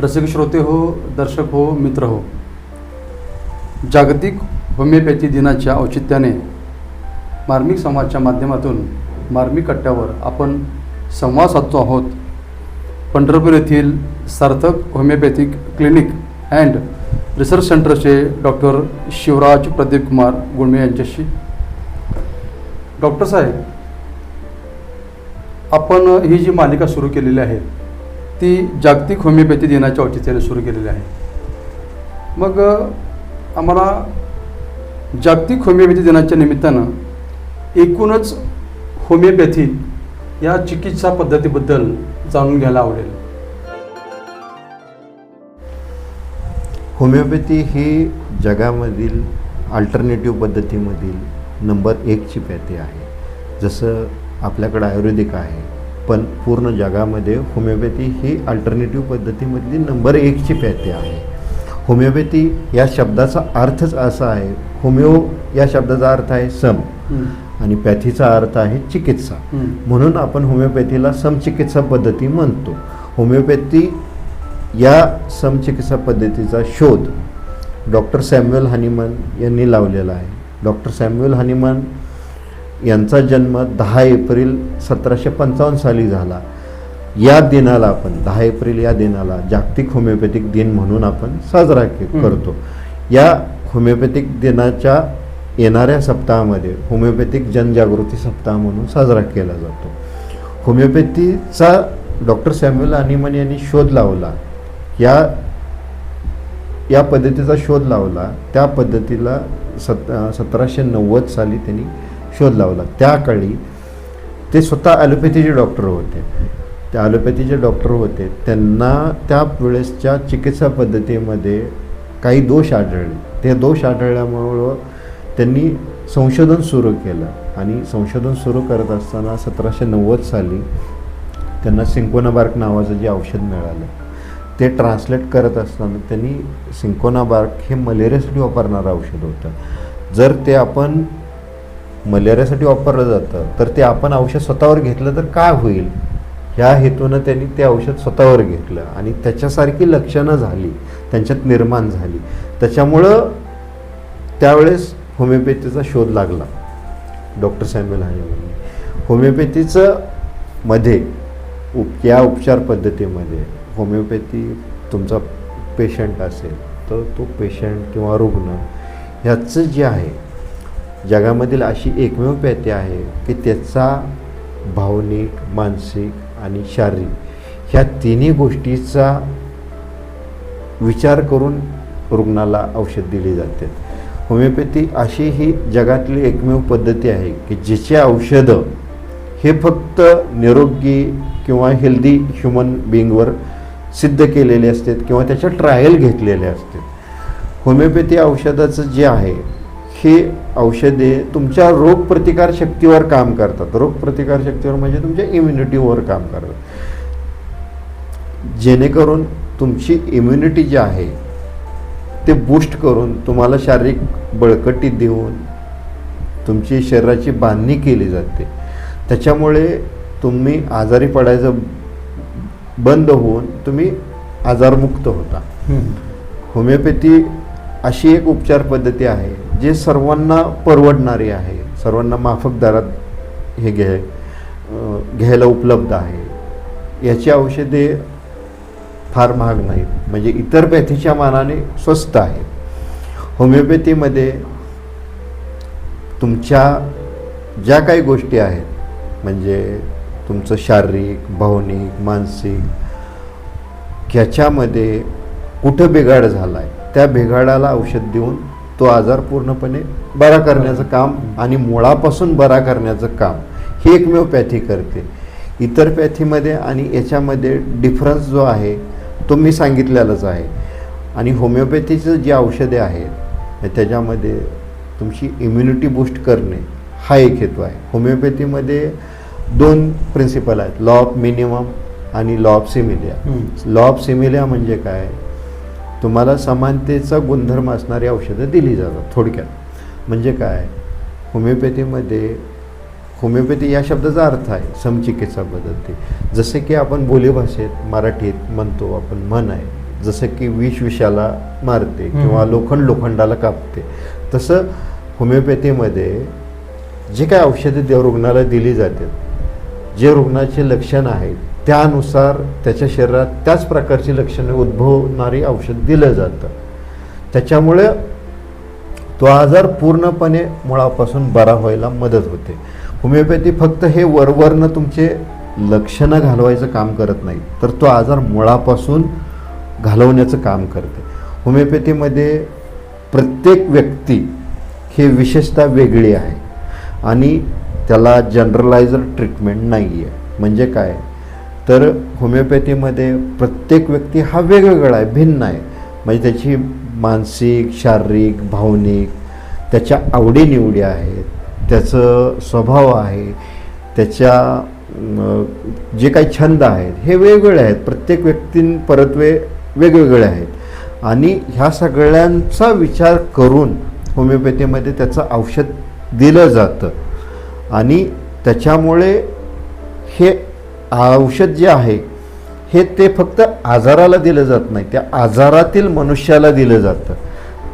रसिक श्रोते हो दर्शक हो मित्र हो. जागतिक होमिओपॅथी दिनाच्या औचित्याने मार्मिक संवादच्या माध्यमातून मार्मिक कट्ट्यावर आपण संवाद साधतो आहोत. पंढरपूर येथील Sarthak homeopathic clinic and research सेंटरचे डॉक्टर शिवराज प्रदीप कुमार गुणमे यांच्याशी. डॉक्टर साहेब आपण ही जी मालिका सुरू केलेली आहे ती जागतिक होमिओपॅथी दिनाच्या औचित्याने सुरू केलेली आहे. मग आम्हाला जागतिक होमिओपॅथी दिनाच्या निमित्तानं एकूणच होमिओपॅथी या चिकित्सा पद्धतीबद्दल जाणून घ्यायला आवडेल. होमिओपॅथी ही जगामधील अल्टरनेटिव्ह पद्धतीमधील नंबर एकची पॅथी आहे. जसं आपल्याकडं आयुर्वेदिक आहे पण पूर्ण जगामध्ये होमिओपॅथी ही अल्टरनेटिव्ह पद्धतीमधली नंबर एकची पॅथी आहे. होमिओपॅथी या शब्दाचा अर्थच असा आहे होमिओ या शब्दाचा अर्थ आहे सम. आणि पॅथीचा अर्थ आहे चिकित्सा. म्हणून आपण होमिओपॅथीला समचिकित्सा पद्धती म्हणतो. होमिओपॅथी या समचिकित्सा पद्धतीचा शोध डॉक्टर सॅम्युअल हनीमन यांनी लावलेला आहे. डॉक्टर सॅम्युअल हनीमन यांचा जन्म दहा एप्रिल सतराशे पंचावन्न साली झाला. या दिनाला आपण दहा एप्रिल या दिनाला जागतिक होमिओपॅथिक दिन म्हणून आपण साजरा के. करतो. या होमिओपॅथिक दिनाच्या येणाऱ्या सप्ताहामध्ये होमिओपॅथिक जनजागृती सप्ताह म्हणून साजरा केला जातो. होमिओपॅथीचा डॉक्टर सॅम्युअल अनिमन यांनी शोध लावला. या या पद्धतीचा शोध लावला. त्या पद्धतीला सत सतराशे नव्वद साली त्यांनी शोध लावला. त्या काळी ते स्वतः ॲलोपॅथीचे डॉक्टर होते. ते ॲलोपॅथीचे डॉक्टर होते. त्यांना त्या वेळेसच्या चिकित्सा पद्धतीमध्ये काही दोष आढळले. ते दोष आढळल्यामुळं त्यांनी संशोधन सुरू केलं आणि संशोधन सुरू करत असताना सतराशे नव्वद साली त्यांना सिंकोनाबार्क नावाचं जे औषध मिळालं ते ट्रान्सलेट करत असताना त्यांनी सिंकोनाबार्क हे मलेरियासाठी वापरणारं औषध होतं. जर ते आपण मलेरियासाठी वापरलं जातं. तर ते आपण औषध स्वतःवर घेतलं तर काय होईल? ह्या हेतूनं त्यांनी ते औषध स्वतःवर घेतलं आणि त्याच्यासारखी लक्षणं झाली. त्यांच्यात निर्माण झाली. त्याच्यामुळं त्यावेळेस होमिओपॅथीचा शोध लागला. डॉक्टर सॅम्युअल हायमध्ये होमिओपॅथीचं मध्ये उप या उपचार पद्धतीमध्ये होमिओपॅथी तुमचा पेशंट असेल तर तो पेशंट किंवा रुग्ण ह्याचं जे आहे जगामधील अशी एकमेव पॅथी आहे की त्याचा भावनिक मानसिक आणि शारीरिक ह्या तिन्ही गोष्टीचा विचार करून रुग्णाला औषध दिले जाते. होमिओपॅथी अशी ही जगातली एकमेव पद्धती आहे की जिचे औषधं हे फक्त निरोगी किंवा हेल्दी ह्युमन बिईंगवर सिद्ध केलेले असतात किंवा त्याच्या ट्रायल घेतलेले असतात. होमिओपॅथी औषधाचं जे आहे हे औषधे तुमच्या रोगप्रतिकारशक्तीवर काम करतात. रोगप्रतिकारशक्तीवर म्हणजे तुमच्या इम्युनिटीवर काम करतात. जेणेकरून तुमची इम्युनिटी जी आहे ते बूस्ट करून तुम्हाला शारीरिक बळकटी देऊन तुमची शरीराची बांधणी केली जाते. त्याच्यामुळे तुम्ही आजारी पडायचं बंद होऊन तुम्ही आजारमुक्त होता. होमिओपॅथी अशी एक उपचार पद्धती आहे जे सर्वांना परवडणारी आहे सर्वांना माफक दरात हे घ्याय घ्यायला उपलब्ध आहे याची औषधे फार महाग नाहीत. म्हणजे इतर पॅथीच्या मानाने स्वस्त आहेत होमिओपॅथीमध्ये तुमच्या ज्या काही गोष्टी आहेत म्हणजे तुमचं शारीरिक भावनिक मानसिक ह्याच्यामध्ये कुठं बिघाड झाला आहे त्या बिघाडाला औषध देऊन तो आजार पूर्णपणे बरा करण्याचं काम आणि मुळापासून बरा करण्याचं काम ही एकमेव पॅथी करते. इतर पॅथीमध्ये आणि याच्यामध्ये डिफरन्स जो आहे तो मी सांगितलेलाच आहे. आणि होमिओपॅथीचं जी औषधे आहेत त्याच्यामध्ये तुमची इम्युनिटी बूस्ट करणे हा एक हेतू आहे. होमिओपॅथीमध्ये दोन प्रिन्सिपल आहेत लॉ ऑफ मिनिमम आणि law of similia law of similia म्हणजे काय? तुम्हाला समानतेचा गुणधर्म असणारी औषधं दिली जातात थोडक्यात. म्हणजे काय? होमिओपॅथीमध्ये होमिओपॅथी या शब्दाचा अर्थ आहे समचिकित्सा पद्धती. जसे की आपण बोलीभाषेत मराठीत म्हणतो आपण म्हण आहे. जसं की विष विषाला मारते. किंवा लोखंड लोखंडाला कापते. तसं होमिओपॅथीमध्ये जे काय औषधे देव रुग्णाला दिली जातात जे रुग्णाचे लक्षण आहेत त्यानुसार त्याच्या शरीरात त्याच प्रकारची लक्षणे उद्भवणारी औषध दिलं जातं. त्याच्यामुळे तो आजार पूर्णपणे मुळापासून बरा व्हायला मदत होते. होमिओपॅथी फक्त हे वरवरनं तुमचे लक्षणं घालवायचं काम करत नाही तर तो आजार मुळापासून घालवण्याचं काम करते. होमिओपॅथीमध्ये प्रत्येक व्यक्ती हे विशेषतः वेगळी आहे. आणि त्याला जनरलायझर ट्रीटमेंट नाही आहे म्हणजे काय? तर होमिओपॅथीमध्ये प्रत्येक व्यक्ती हा वेगवेगळा आहे भिन्न आहे. म्हणजे त्याची मानसिक शारीरिक भावनिक त्याच्या आवडीनिवडी आहेत त्याचं स्वभाव आहे त्याच्या जे काही छंद आहेत हे वेगवेगळे आहेत. प्रत्येक व्यक्तींपरत्वे वेगवेगळे आहेत. आणि ह्या सगळ्यांचा विचार करून होमिओपॅथीमध्ये त्याचं औषध दिलं जातं. आणि त्याच्यामुळे हे औषध जे आहे हे ते फक्त आजाराला दिलं जात नाही त्या आजारातील मनुष्याला दिलं जातं.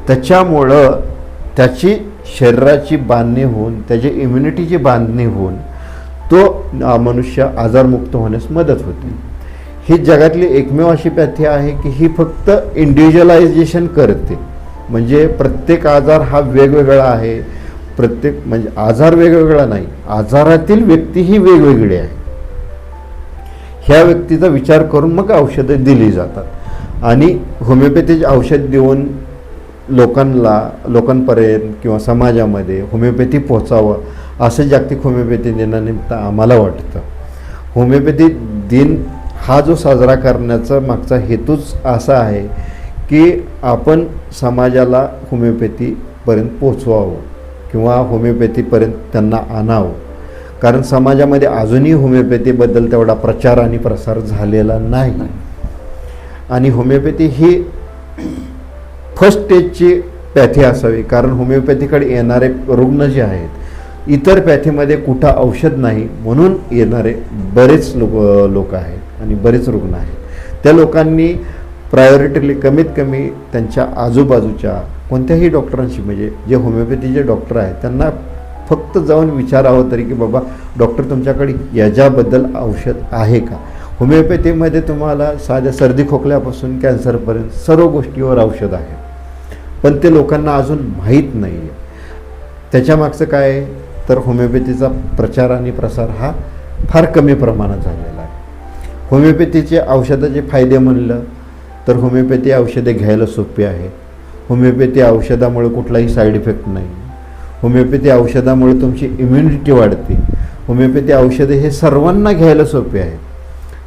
त्याच्यामुळं त्याची शरीराची बांधणी होऊन त्याची इम्युनिटीची बांधणी होऊन तो मनुष्य आजारमुक्त होण्यास मदत होते. ही जगातली एकमेव अशी पॅथी आहे की ही फक्त इंडिव्हिज्युअलायझेशन करते. म्हणजे प्रत्येक आजार हा वेगवेगळा आहे. प्रत्येक म्हणजे आजार वेगवेगळा नाही. आजारातील व्यक्ती ही वेगवेगळी आहे ह्या व्यक्तीचा विचार करून मग औषधं दिली जातात. आणि होमिओपॅथीचे औषध देऊन लोकांना लोकांपर्यंत किंवा समाजामध्ये होमिओपॅथी पोहोचावं असं जागतिक होमिओपॅथी दिनानिमित्त आम्हाला वाटतं. होमिओपॅथी दिन हा जो साजरा करण्याचा मागचा हेतूच असा आहे की आपण समाजाला होमिओपॅथीपर्यंत पोचवावं किंवा होमिओपॅथीपर्यंत त्यांना आणावं. कारण समाजामध्ये अजूनही होमिओपॅथीबद्दल तेवढा प्रचार आणि प्रसार झालेला नाही. आणि होमिओपॅथी ही फर्स्ट स्टेजची पॅथी असावी. कारण होमिओपॅथीकडे येणारे रुग्ण जे आहेत इतर पॅथीमध्ये कुठं औषध नाही म्हणून येणारे बरेच लोक लोक आहेत आणि बरेच रुग्ण आहेत. त्या लोकांनी प्रायोरिटीली कमीत कमी त्यांच्या आजूबाजूच्या कोणत्याही डॉक्टरांशी म्हणजे जे होमिओपॅथीचे डॉक्टर आहेत त्यांना फक्त जाऊन विचारावं तरी की बाबा डॉक्टर तुमच्याकडे याच्याबद्दल औषध आहे का? होमिओपॅथीमध्ये तुम्हाला साध्या सर्दी खोकल्यापासून कॅन्सरपर्यंत सर्व गोष्टीवर औषध आहे. पण ते लोकांना अजून माहीत नाही आहे त्याच्यामागचं काय आहे? तर होमिओपॅथीचा प्रचार आणि प्रसार हा फार कमी प्रमाणात झालेला आहे. होमिओपॅथीचे औषधाचे फायदे म्हणलं तर होमिओपॅथी औषधे घ्यायला सोपी आहे. होमिओपॅथी औषधामुळे कुठलाही साईड इफेक्ट नाही. होमिओपॅथी औषधामुळे तुमची इम्युनिटी वाढते. होमिओपॅथी औषधे हे सर्वांना घ्यायला सोपे आहे.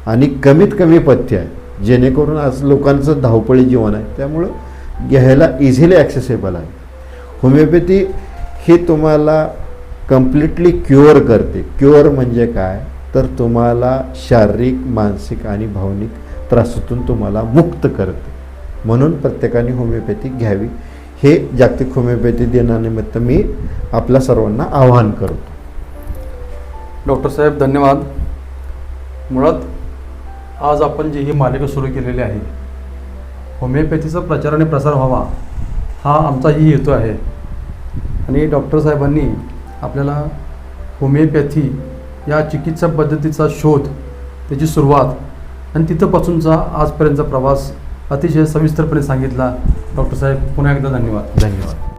आणि कमीत कमी पथ्य आहे. जेणेकरून आज लोकांचं धावपळी जीवन आहे. त्यामुळं घ्यायला इझिली ॲक्सेसेबल आहे. होमिओपॅथी ही तुम्हाला कम्प्लिटली क्युअर करते. क्युअर म्हणजे काय? तर तुम्हाला शारीरिक मानसिक आणि भावनिक त्रासातून तुम्हाला मुक्त करते. म्हणून प्रत्येकाने होमिओपॅथी घ्यावी. हे जागतिक होमिओपॅथी दिनानिमित्त मी आपल्या सर्वांना आवाहन करतो. डॉक्टर साहेब धन्यवाद. मुळात आज आपण जी ही मालिका सुरू केलेली आहे होमिओपॅथीचा प्रचार आणि प्रसार व्हावा हा आमचाही हेतू आहे. आणि डॉक्टर साहेबांनी आपल्याला होमिओपॅथी या चिकित्सा पद्धतीचा शोध त्याची सुरुवात आणि तिथंपासूनचा आजपर्यंतचा प्रवास अतिशय सविस्तरपणे सांगितला. डॉक्टर साहेब पुन्हा एकदा धन्यवाद. धन्यवाद.